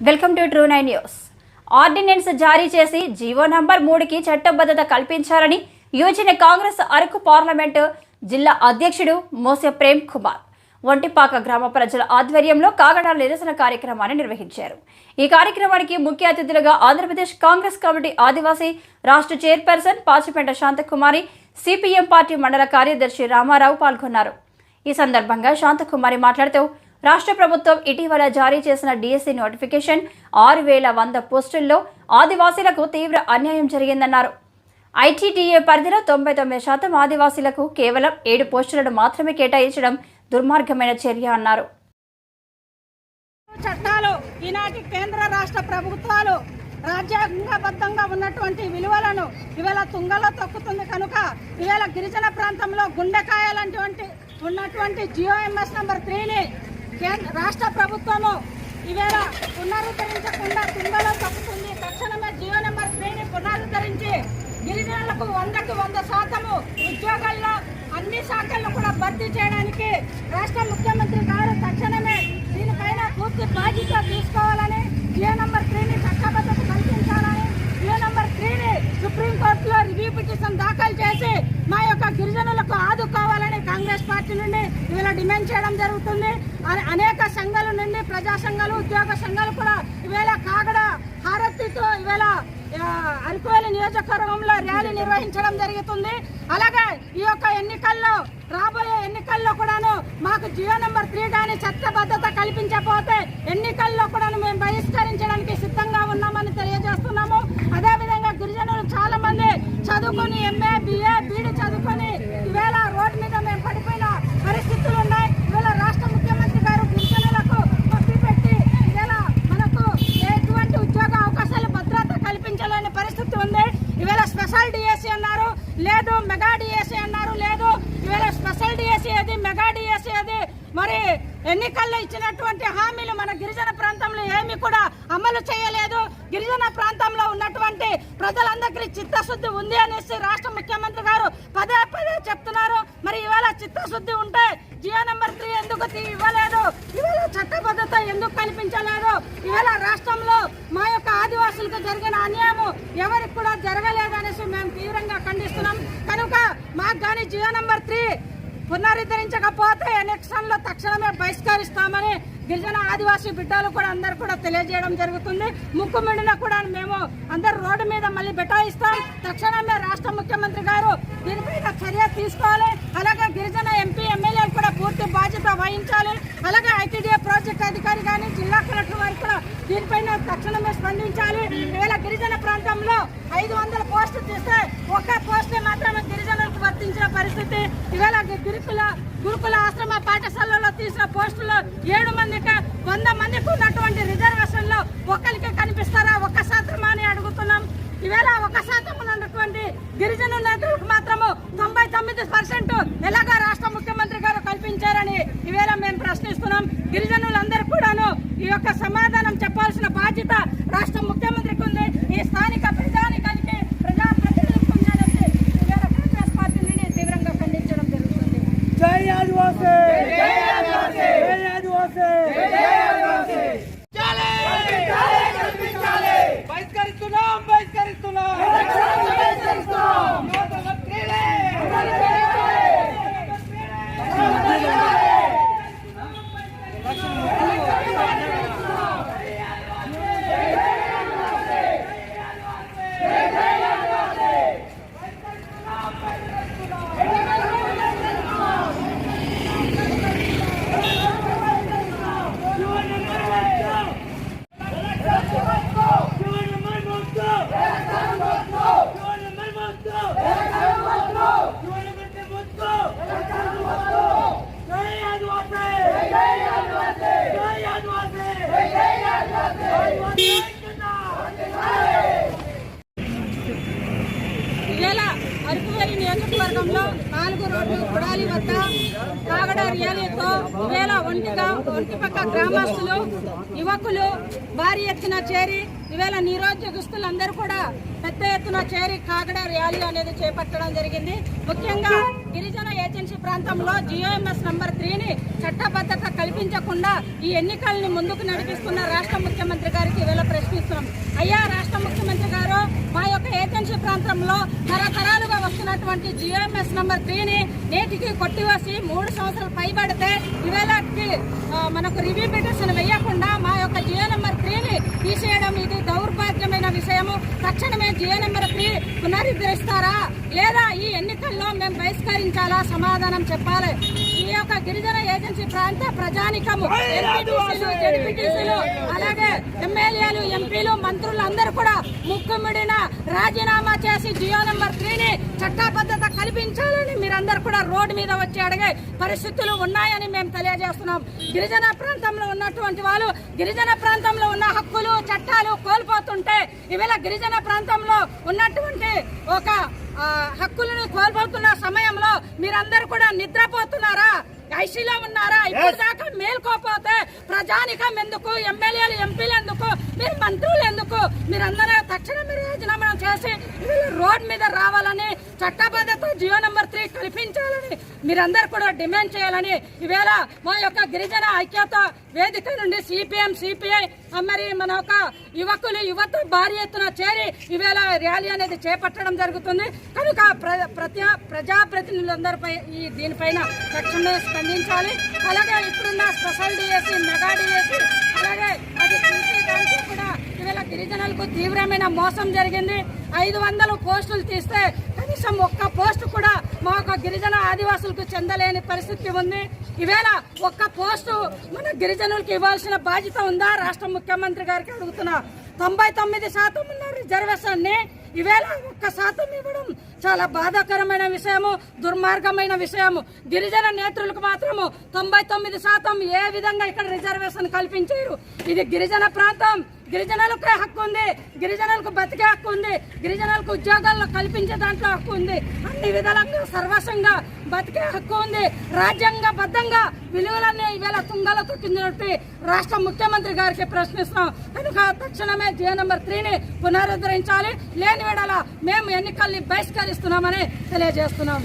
Welcome to true nine news. Ordinance జారీ చేసి GO number మూడుకి చట్టబద్ధత కల్పించాలని యువజన కాంగ్రెస్ అరకు పార్లమెంటు జిల్లా అధ్యక్షుడు మోసే ప్రేమ్ కుమార్. వంటిపాక గ్రామ ప్రజల ఆధ్వర్యంలో కాగడాల నిరసన కార్యక్రమాన్ని నిర్వహించారు. ఈ కార్యక్రమానికి ముఖ్య అతిథులుగా ఆంధ్రప్రదేశ్ కాంగ్రెస్ కమిటీ ఆదివాసీ రాష్ట్ర chairperson Pachipeta Shanthakumari CPM party మండల కార్యదర్శి రామారావు పాల్గొన్నారు. ఈ సందర్భంగా శాంతకుమారి మాట్లాడుతూ రాష్ట్ర ప్రభుత్వం ఇటీవల జారీ చేసిన డిఎస్సి నోటిఫికేషన్ ఆరు వేల వంద పోస్టుల్లో ఆదివాసీలకు తీవ్ర అన్యాయం జరిగిందన్నారు. ఐటీటీఏ పరిధిలో తొంభై తొమ్మిది శాతం ఆదివాసీలకు కేవలం ఏడు పోస్టులను మాత్రమే కేటాయించడం దుర్మార్గమైన చర్య అన్నారు. చట్టాలు ఈనాటి కేంద్ర రాష్ట్ర ప్రభుత్వాలు రాజ్యాంగబద్ధంగా ఉన్నటువంటి విలువలను ఇవాళ తుంగలో తొక్కుతుంది కనుక ఇవాళ గిరిజన ప్రాంతంలో గుండెకాయ లాంటి ఉన్నటువంటి జియోఎంఎస్ నంబర్ త్రీని రాష్ట్ర ప్రభుత్వము ఇవాళ పునరుద్ధరించకుండా తుంగలో తప్పుతుంది తక్షణమే జియో నెంబర్ త్రీని పునరుద్ధరించి గిరిజనులకు వందకు వంద శాతము ఉద్యోగాల్లో అన్ని శాఖలను కూడా భర్తీ చేయడానికి రాష్ట్ర ముఖ్యమంత్రి గారు తక్షణమే దీనిపైన పూర్తి బాధ్యత తీసుకోవాలని జియో నంబర్ త్రీని చట్టబద్ధత కల్పించాలని జియో నంబర్ త్రీని సుప్రీంకోర్టులో రివ్యూ పిటిషన్ దాఖలు చేసి మా యొక్క గిరిజనులకు ఆదుకోవాలని కాంగ్రెస్ పార్టీ నుండి ఇవాళ డిమాండ్ చేయడం జరుగుతుంది. అనేక సంఘాల నుండి ప్రజా సంఘాలు ఉద్యోగ సంఘాలు కూడా ఇవాళ కాగడ హారతితో ఇవాళ ఆ, అరకువేలి నియోజకవర్గంలో ర్యాలీ నిర్వహించడం జరుగుతుంది. అలాగే ఈ యొక్క ఎన్నికల్లో రాబోయే ఎన్నికల్లో కూడాను మాకు జియో నెంబర్ త్రీ కానీ చట్టబద్ధత కల్పించకపోతే ఎన్నికల్లో కూడాను మేము బహిష్కరించడానికి సిద్ధంగా ఉన్నామని తెలియజేస్తున్నాము. అదేవిధంగా గిరిజనులు చాలా మంది చదువుకొని ఎంఏ బిఏ బీడి చదువుకొని ఈవేళ రోడ్డు మీద మేము పడిపోయిన పరిస్థితులు ఉన్నాయి ఇవాళ రాష్ట్ర ముఖ్యమంత్రి గారు గిరిజనులకు పప్పి పెట్టి ఇవాళ మనకు ఎటువంటి ఉద్యోగ అవకాశాలు భద్రత కల్పించలేని పరిస్థితి ఉంది ఇవాళ స్పెషల్ డిఎస్సి అన్నారు లేదు మెగా డిఎస్సి అన్నారు లేదు ఇవాళ స్పెషల్ డిఎస్సి అది మెగా డిఎస్సి అది మరి ఎన్నికల్లో ఇచ్చినటువంటి హామీలు మన గిరిజన ప్రాంతంలో ఏమి కూడా అమలు చేయలేదు. గిరిజన ప్రాంతంలో ఉన్నటువంటి ప్రజలందరికీ చిత్తశుద్ధి ఉంది అనేసి రాష్ట్ర ముఖ్యమంత్రి గారు పదే పదే చెప్తున్నారు. మరి ఇవాళ చిత్తశుద్ధి ఉంటే జియో నెంబర్ త్రీ ఎందుకు ఇవ్వలేదు? ఇవాళ చట్టబద్ధత ఎందుకు కల్పించలేదు ఇవాళ రాష్ట్రంలో మా యొక్క ఆదివాసులకు జరిగిన అన్యాయం ఎవరికి కూడా జరగలేదు అనేసి మేము తీవ్రంగా ఖండిస్తున్నాం. కనుక మాకు కానీ జియో నెంబర్ త్రీ పునరుద్ధరించకపోతే ఎలక్షన్లో తక్షణమే బహిష్కరిస్తామని గిరిజన ఆదివాసీ బిడ్డలు కూడా అందరు కూడా తెలియజేయడం జరుగుతుంది. ముక్కు మిండిన కూడా మేము అందరు రోడ్డు మీద మళ్ళీ బెటాయిస్తాం. తక్షణమే రాష్ట్ర ముఖ్యమంత్రి గారు దీనిపైన చర్య తీసుకోవాలి. అలాగే గిరిజన ఎంపీ ఎమ్మెల్యేలు కూడా పూర్తి బాధ్యత వహించాలి. అలాగే ఐటీడీఏ ప్రాజెక్ట్ అధికారి కానీ జిల్లా కలెక్టర్ వారు కూడా దీనిపైన తక్షణమే స్పందించాలి. వేళ గిరిజన ప్రాంతంలో ఐదు వందల పోస్టులు తీస్తే ఒక్క పోస్టే మాత్రమే వర్తించిన పరిస్థితి. ఇవాళ గురుకుల గురుకుల ఆశ్రమ పాఠశాలలో తీసిన పోస్టులో ఏడు మందికి వంద మందికి ఉన్నటువంటి రిజర్వేషన్లో ఒకరికి ఒక్కరికి కనిపిస్తారా? ఒక్క శాతం అని అడుగుతున్నాం. ఈవేళ ఒక శాతం ఉన్నటువంటి గిరిజన నేతలకు మాత్రము తొంభై తొమ్మిది పర్సెంట్ ఎలాగా రాష్ట్ర ముఖ్యమంత్రి గారు కల్పించారని ఈవేళ మేము ప్రశ్నిస్తున్నాం. గిరిజనులందరూ కూడాను ఈ యొక్క సమాధానం చెప్పాల్సిన బాధ్యత రాష్ట్ర ముఖ్యమంత్రికి ఉంది. ఈ స్థానిక ప్రజానికి ప్రజా ప్రతినిధులకు ఉంది అనేసి ఈవేళ కాంగ్రెస్ పార్టీ నుండి తీవ్రంగా ఖండించడం జరుగుతుంది ఇవాళ అరకువేలి నియోజకవర్గంలో నాలుగు రోడ్లు కుడాలి వద్ద కాగడ ర్యాలీతో ఇవేళ ఒంటిగా ఒంటిపక్క గ్రామస్తులు యువకులు భారీ ఎత్తున చేరి ఇవేళ నిరోద్యోగస్తులందరూ కూడా పెద్ద ఎత్తున చేరి కాగడ ర్యాలీ అనేది చేపట్టడం జరిగింది. ముఖ్యంగా గిరిజన ఏజెన్సీ ప్రాంతంలో జియోఎంఎస్ నంబర్ త్రీని చట్టబద్ధత కల్పించకుండా ఈ ఎన్నికల్ని ముందుకు నడిపిస్తున్న రాష్ట్ర ముఖ్యమంత్రి గారికి ఇవాళ ప్రశ్నిస్తున్నాం. అయ్యా రాష్ట్ర ముఖ్యమంత్రి గారు మా యొక్క ఏజెన్సీ ప్రాంతంలో తరతరాలుగా వస్తున్నటువంటి జియోఎంఎస్ నంబర్ త్రీని నేటికి కొట్టివేసి మూడు సంవత్సరాలు పైబడితే ఇవేళకి మనకు రివ్యూ పిటిషన్ వేయకుండా మా యొక్క జియో నెంబర్ త్రీని తీసేయడం ఇది దౌర్భాగ్యమైన విషయము. తక్షణమే జియో నెంబర్ త్రీ పునరుద్ధరిస్తారా? లేదా ఈ ఎన్నికల్లో మేము బహిష్కరించాలా? సమాధానం చెప్పాలి. ఈ యొక్క గిరిజన ఏజెన్సీ ప్రాంత ప్రజానికము ఎంపీటీసీలు అలాగే ఎమ్మెల్యేలు ఎంపీలు మంత్రులు అందరూ కూడా ముక్కుమిడిన రాజీనామా చేసి జియో నెంబర్ త్రీని చట్టబద్ధత కల్పించాలని మీరందరూ కూడా రోడ్డు మీద వచ్చి అడిగే పరిస్థితులు ఉన్నాయని మేము తెలియజేస్తున్నాం. గిరిజన ప్రాంతంలో ఉన్నటువంటి వాళ్ళు గిరిజన ప్రాంతంలో ఉన్న హక్కులు చట్టాలు కోల్పోతుంటే ఇవాళ గిరిజన ప్రాంతంలో ఉన్నటువంటి ఒక హక్కులను కోల్పోతున్న సమయంలో మీరందరూ కూడా నిద్రపోతున్నారా? ఐసీలో ఉన్నారా? ఇప్పుడు దాకా మేల్కోపోతే ప్రజానికం ఎందుకు? ఎమ్మెల్యేలు ఎంపీలు ఎందుకు? మీరు మంత్రులు ఎందుకు? మీరందరూ తక్షణమే రాజీనామా చేసి వీళ్ళు రోడ్ మీద రావాలని చట్టబద్ధత జియో నెంబర్ త్రీ కల్పించాలని మీరందరూ కూడా డిమాండ్ చేయాలని ఈవేళ మా యొక్క గిరిజన ఐక్యత వేదిక నుండి సిపిఎం సిపిఐ మరి మన యొక్క యువకులు యువత భారీ ఎత్తున చేరి ఈవేళ ర్యాలీ అనేది చేపట్టడం జరుగుతుంది. కనుక ప్ర- ప్రతి ప్రజాప్రతినిధులందరిపై ఈ దీనిపైన తక్షణమే అందించాలి. అలాగే ఇప్పుడున్న స్పెషల్ డిఎస్సి మెగా డిఎస్సి అలాగే అది తీసేదానికి కూడా ఇవాళ గిరిజనులకు తీవ్రమైన మోసం జరిగింది. ఐదు వందలు పోస్టులు తీస్తే కనీసం ఒక్క పోస్ట్ కూడా మా యొక్క గిరిజన ఆదివాసులకు చెందలేని పరిస్థితి ఉంది. ఈవేళ ఒక్క పోస్టు మన గిరిజనులకు ఇవ్వాల్సిన బాధ్యత ఉందా? రాష్ట్ర ముఖ్యమంత్రి గారికి అడుగుతున్నా. తొంభై తొమ్మిది శాతం ఉన్న రిజర్వేషన్ని ఈవేళ ఒక్క శాతం ఇవ్వడం చాలా బాధాకరమైన విషయము దుర్మార్గమైన విషయము. గిరిజన నేతలకు మాత్రము తొంభై తొమ్మిది శాతం ఏ విధంగా ఇక్కడ రిజర్వేషన్ కల్పించారు? ఇది గిరిజన ప్రాంతం. గిరిజనులకే హక్కు ఉంది. గిరిజనులకు బతికే హక్కు ఉంది. గిరిజనులకు ఉద్యోగాల్లో కల్పించే దాంట్లో హక్కు ఉంది. అన్ని విధాలుగా సర్వస్వంగా బతికే హక్కు ఉంది. రాజ్యాంగబద్ధంగా విలువలన్నీ ఈవేళ తుంగలో తొక్కించినట్టు రాష్ట్ర ముఖ్యమంత్రి గారికి ప్రశ్నిస్తున్నాం. కనుక తక్షణమే జియో నెంబర్ త్రీని పునరుద్ధరించాలి. లేని వేళ మేము ఎన్నికల్ని బహిష్కరిస్తున్నామని తెలియజేస్తున్నాం.